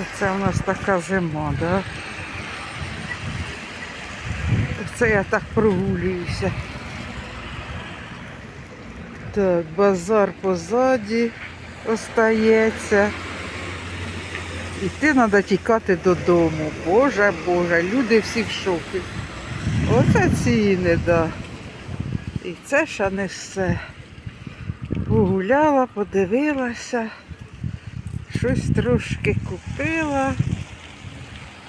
Оце у нас така зима, да? Це я так прогулююся. Так, базар позаді остається. Іти треба тікати додому. Боже, Боже, люди всі в шокі. Оце ціни, да. І це ще не все. Погуляла, подивилася, щось трошки купила.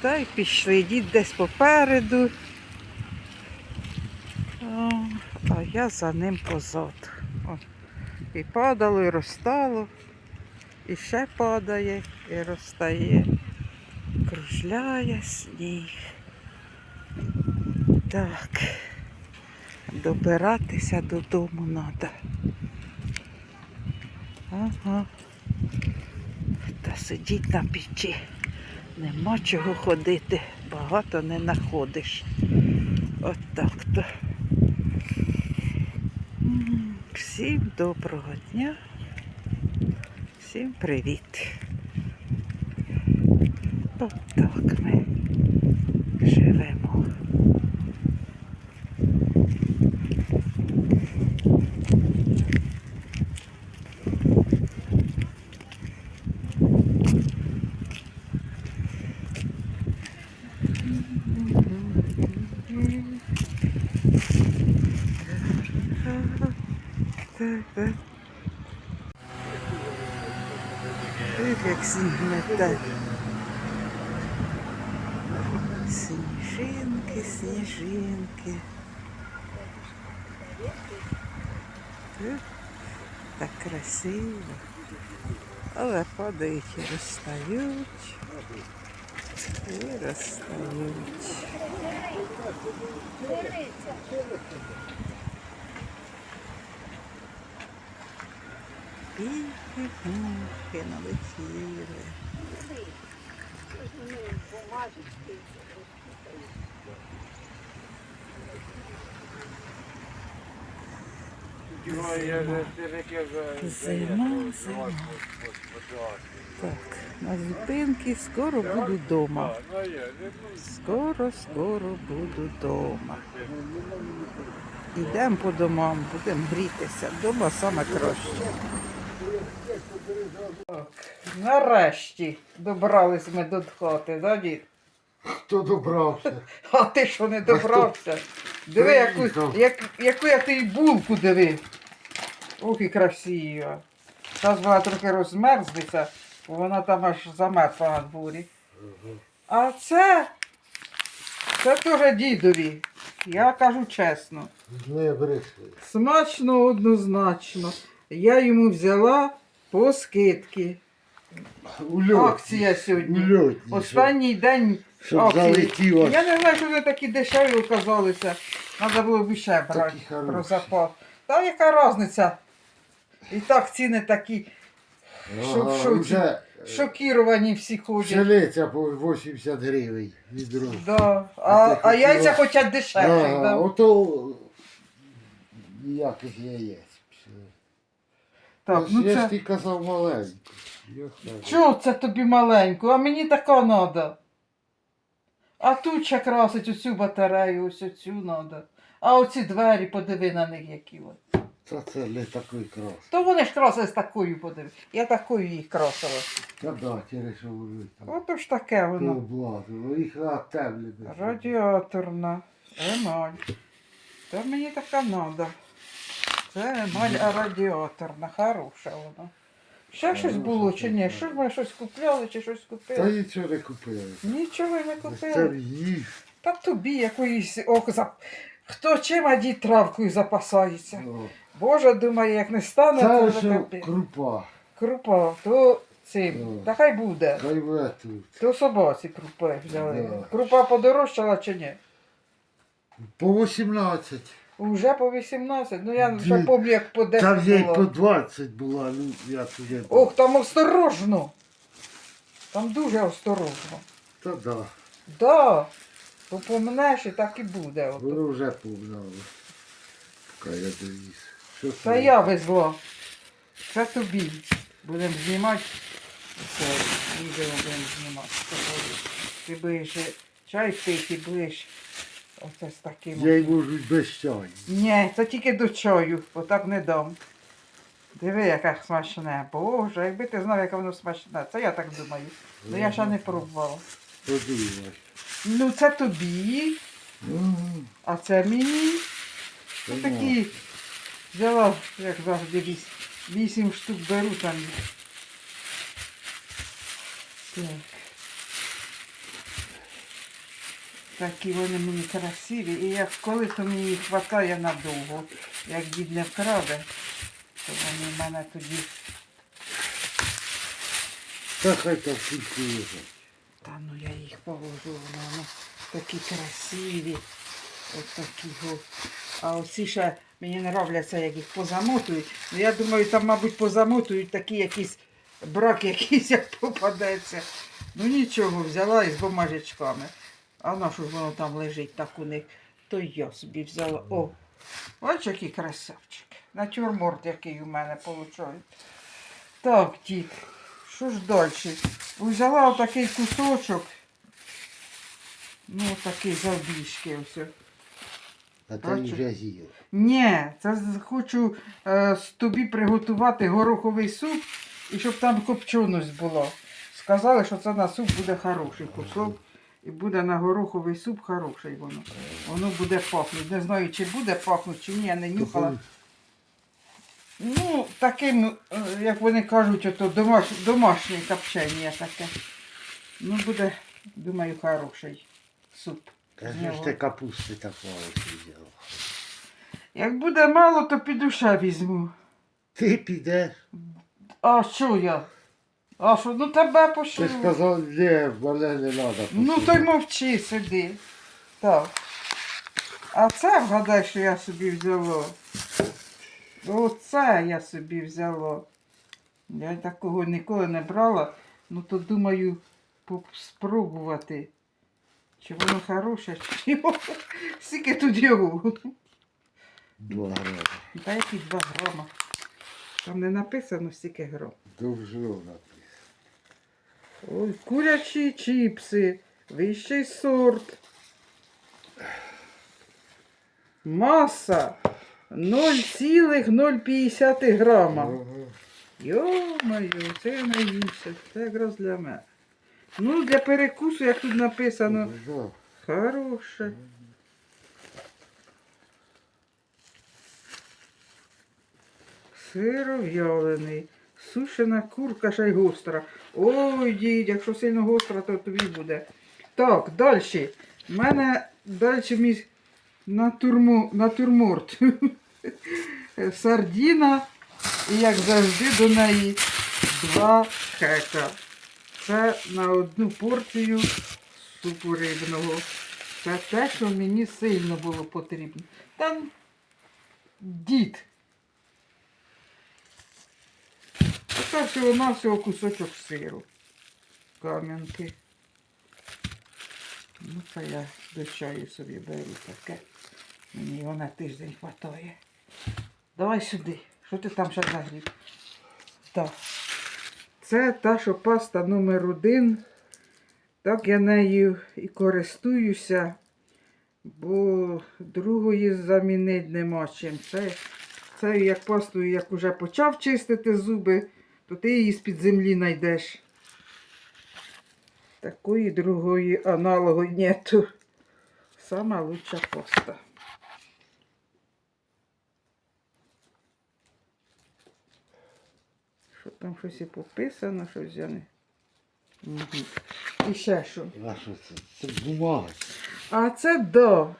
Та й пішли. Дід десь попереду. А я за ним позаду. О, і падало, і розтало, і ще падає, і розтає. Кружляє сніг. Так. Добиратися додому треба. Ага. Сидіть на печі. Нема чого ходити, багато не знаходиш. От так то. Всім доброго дня. Всім привіт. От так ми живемо. Так, так. Сніг мете. Сніжинки, сніжинки. Так красиво. Але падають і розстають. І розстають. Мухи налетіли. Зима, зима. Так, на зупинки скоро буду вдома. Скоро, скоро буду вдома. Йдемо по домам, будемо грітися. Дома саме краще. Так, нарешті добрались ми до хати, да, дід? Хто добрався? А ти що не добрався? Диви, яку, Приїхав. як, яку я тобі булку диви. Ох і красива. Зараз вона трохи розмерзнеться, бо вона там аж замерзла на дворі. А це, це теж дідові. Я кажу чесно. Не бреши. Смачно однозначно. Я йому взяла по скидки. У. Акція сьогодні. У льотні. Останній день Щоб акції. залетіло. Я не знаю, що вони такі дешеві оказалися. Треба було б ще брати хороші. про запас. Та яка різниця? І так ціни такі щоб Ага, вже шокіровані всі ходять. пшениця по 80 гривень відро. Да. А А, ти а яйця хочуть дешевші. Ага, Да. ото ніяких яєць. Так, ну я ж це... ти казав маленьку. Чого це тобі маленьку? А мені така треба. А тут ще красить оцю батарею, ось оцю треба. А оці двері, подиви на них, які от. Та це не такий крас. То вони ж красили з такою подиви. Я такою їх красила. Та да, через що вони там. Ото ж таке воно. Облазило. Їх на темлі. Радіаторна. Емаль. Та мені така надо. Це емаль радіаторна, хороша вона. Ще щось було чи ні? Що ж ми щось купляли чи щось Та купили? нічого не купили. Нічого й не Це купили. Та тобі якоїсь ох, за... Хто чим а дід травкою запасається? О. Боже, думає, як не стане, то Це вже крупа. Крупа, то цим. О. Та хай буде. Хай в тут. То собаці крупи взяли. Да. Крупа подорожчала чи ні? По 18. Уже по 18. Ну я Дві. вже пам'ятаю, як по 10 Там є й було. по 20 була, ну я туди. Ох, там осторожно. Там дуже осторожно. Та да. Да. То помнеш і так і буде. ото. Воно вже погнало. Поки я довіз. Що Та це? я везла. Це тобі. Будемо знімати. Це відео будемо знімати з тобою. Ти будеш чай пити, будеш оце з таким. Я й можу без чаю. Ні, це тільки до чаю, отак не дам. Диви, яке смачне. Боже, якби ти знав, яке воно смачне. Це я так думаю. Ну я ще не пробувала. Подивимось. Ну це тобі, Мгм. а це мені. Ось такі взяла, як завжди, віс- вісім штук беру там. Так. Такі вони мені красиві. І як коли то мені їх хватає надовго, як дід не вкраде, то вони в мене тоді. Та хай там тільки лежать. Та ну я їх положу, вони такі красиві. Ось такі. А оці ще мені не нравляться, як їх позамотують. Ну я думаю, там, мабуть, позамотують такі якісь брак якийсь як попадеться. Ну нічого, взяла із бумажечками. А на що ж воно там лежить так у них, то я собі взяла. О, ось який красавчик. Натюрморт, який у мене виходить. Так, дід, що ж далі? Взяла отакий кусочок. Ну, такий завбільшки ось. А ти вже з'їв. Ні, це хочу е, з тобі приготувати гороховий суп і щоб там копченість була. Сказали, що це на суп буде хороший кусок. І буде на гороховий суп хороший воно. Воно буде пахнути. Не знаю, чи буде пахнути, чи ні, я не нюхала. Ну, таким, е, як вони кажуть, ото домаш, домашнє копчення таке. Ну, буде, думаю, хороший суп. Кажи ж ти капусти так мало взяла. Як буде мало, то піду ще візьму. Ти підеш. А що я? А що, ну тебе Ти пошлю. ж казав, ні, мене не треба. Ну то й мовчи, сиди. Так. А це вгадай, що я собі взяла. Оце я собі взяла. Я такого ніколи не брала, ну то думаю поп- спробувати. Чи воно хороше, чи його. Скільки тут його? Два грами. Та які два грама. Там не написано стільки грам. Ой, курячі чіпси, вищий сорт. Маса 0,050 грама. Йо-моє, це я наївся. Це якраз для мене. Ну, для перекусу, як тут написано, Да. хороше. Сиров'ялений. Сушена курка ще й гостра. Ой, дідь, якщо сильно гостра, то тобі буде. Так, далі. У мене далі мій натурмо, натюрморт. Сардіна. І як завжди до неї два хека. Це на одну порцію супу рибного. Це те, що мені сильно було потрібно. Там дід. Це всього навсього кусочок сиру. Кам'янки. Ну, це я до чаю собі беру таке. Мені його на тиждень хватає. Давай сюди. Що ти там ще нагрів? Так. Це та, що паста номер один. Так я нею і користуюся, бо другої замінити нема чим. Це, це як пастою, як уже почав чистити зуби, то ти її з-під землі знайдеш. Такої другої аналогу нету. Сама лучша паста. Що там щось і пописано, щось я не. Угу. І ще що. А що це? Це бумага. А це да.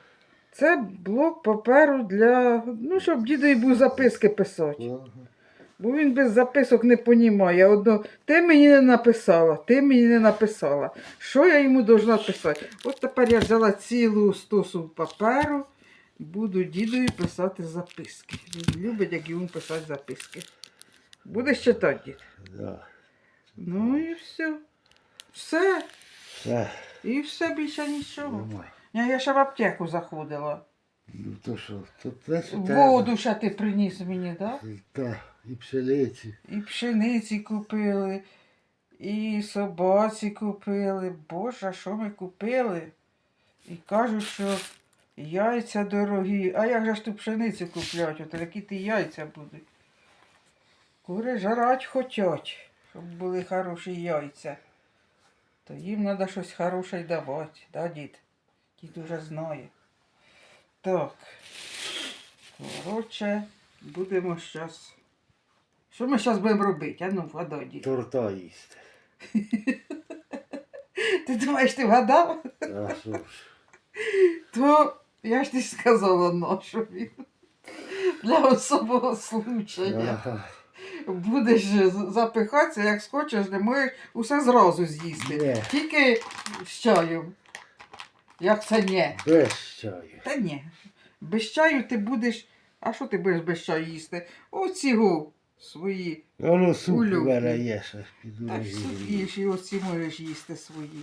Це блок паперу для. Ну, щоб дідові був записки писати. Ага. Бо він без записок не понімає. Одно, ти мені не написала, ти мені не написала. Що я йому должна писати? От тепер я взяла цілу стосу паперу, буду дідові писати записки. Він любить, як йому писати записки. Будеш читати, дід? Да. Ну і все. Все. Все. І все більше нічого. Нормально. Я ще в аптеку заходила. Ну то що, то те, що Воду ще ти приніс мені, так? Да? Так, і пшениці. І пшениці купили, І собаці купили. Боже, що ми купили? І кажуть, що яйця дорогі. А як же ж ту пшеницю куплять? От які ті яйця будуть? Кури жрать хочуть, щоб були хороші яйця. То їм треба щось хороше й давати, да, дід? Дід уже знає. Так. Коротше, будемо зараз. Що ми зараз будемо робити? А ну, вгадай, дід. Торта їсти. Ти думаєш, ти вгадав? А що ж? То я ж ти сказала нашу він. Для особого случая. Ага. Будеш запихатися, як схочеш, не можеш усе зразу з'їсти. Ні. Тільки з чаєм. Як це ні? Без чаю. Та ні. Без чаю ти будеш. А що ти будеш без чаю їсти? Оці гу свої. Воно суп Улюблені. у мене є, ще піду Та ж їж, і оці можеш їсти свої.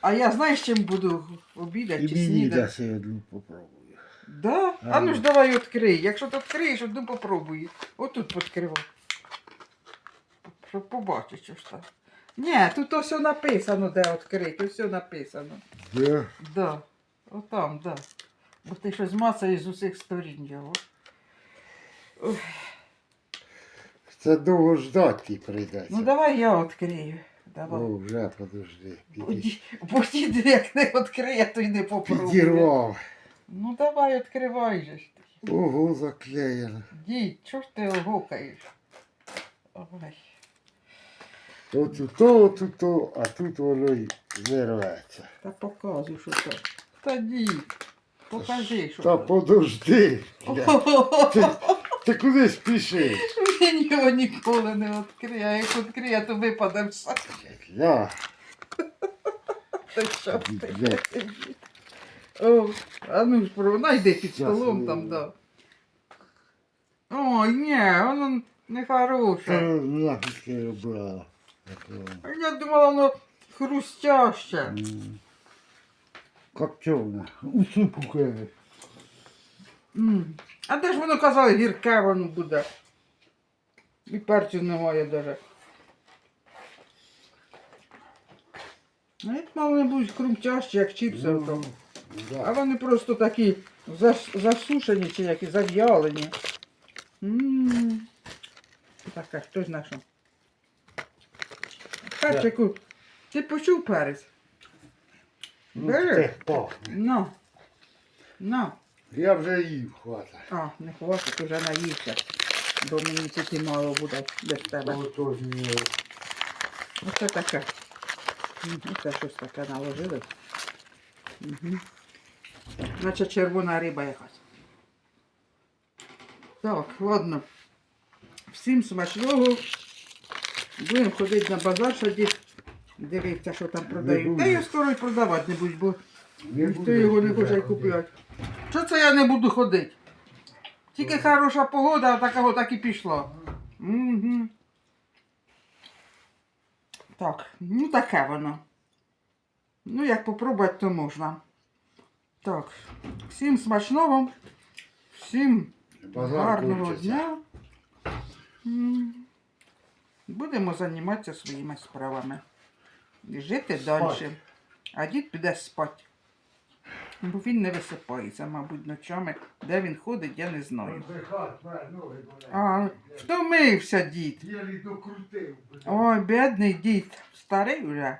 А я знаєш, чим буду обідати І чи мені снідати? даси одну попробую. Да? А ну ж давай відкрий. Якщо ти відкриєш, одну попробуй. Отут відкривай. Щоб побачити, що ж там. Ні, тут ось написано, де відкрити, ось написано. Де? Да. Отам, да. Бо ти щось мацаєш з усіх сторін його. Це довго ждати прийдеться. Ну давай я відкрию. Давай. О, вже подожди. Бо Піді- ді- Бо дід як не відкриє, то й не попробує. Підірвав. Ну давай відкривай же ж ти. Ого, заклеєно. Дідь, чого ж ти гукаєш? Ой. От то, от то, а тут воно й не рветься. Та показуй, що то. Та дід, покажи, що Та то. подожди. бля. Ти, ти куди спішиш? Він його ніколи не відкриє, а як відкриє, то випаде все. Ля, Та що ти? Бля. О, а ну ж, про- найди під столом там, да. Ой, ні, воно не та нафіг я його брала. А Я думала, воно хрустяще. Копчене. У супу киви. М. А де ж воно казали, гірке воно буде. І перцю немає даже. Ну, як мало не будуть хрумтящі, як чіпси. Ну, ото. А Да. вони просто такі зас- засушені чи які зав'ялені. М. Таке, хтось знайшов. Перчику, ти почув перець? Ну, Бери. це пахне. Ну. Ну. Я вже їв хвата. А, не хватить, вже наївся. Бо мені тільки мало буде без тебе. Отож ні. Оце таке. М, Оце щось таке наложили. Угу. Наче червона риба якась. Так, ладно. Всім смачного. Будемо ходити на базар, що дід дивиться, що там продають. буду. Та я скоро й продавати не будь, бо Не ніхто буду його не хоче ходити. Що це я не буду ходити? Тільки хороша погода, а такого так і пішла. Угу. Так, ну таке воно. Ну, як попробувати, то можна. Так, всім смачного, всім гарного дня. Будемо займатися своїми справами. І жити далі. А дід піде спати. Бо він не висипається, мабуть, ночами. Де він ходить, я не знаю. А, втомився дід. Ой, бідний дід, старий вже.